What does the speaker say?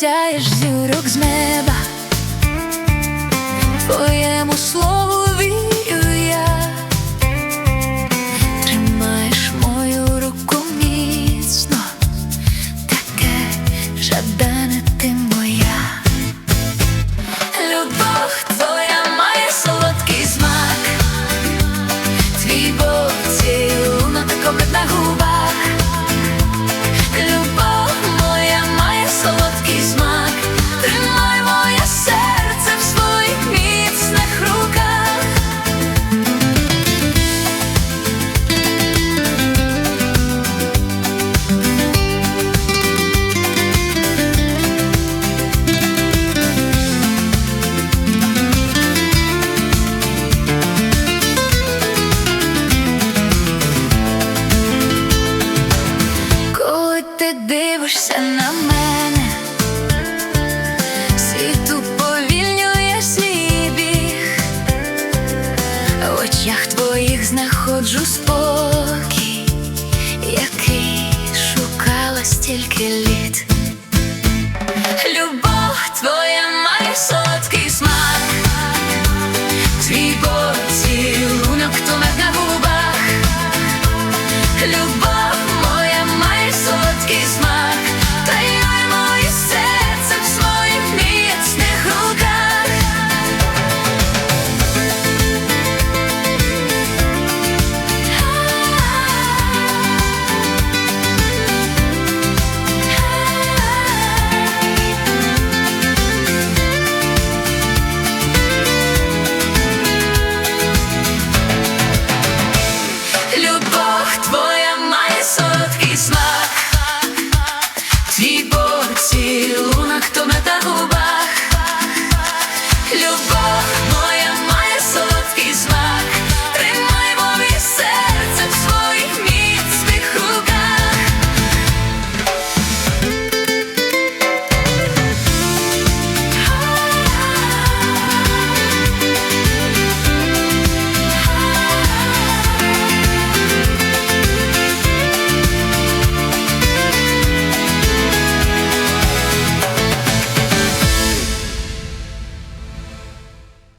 сяєш зірок з неба. дивишся на мене, світ уповільнює свій біг, в очах твоїх знаходжу спокій. Свій борці, лунах, то мета губа.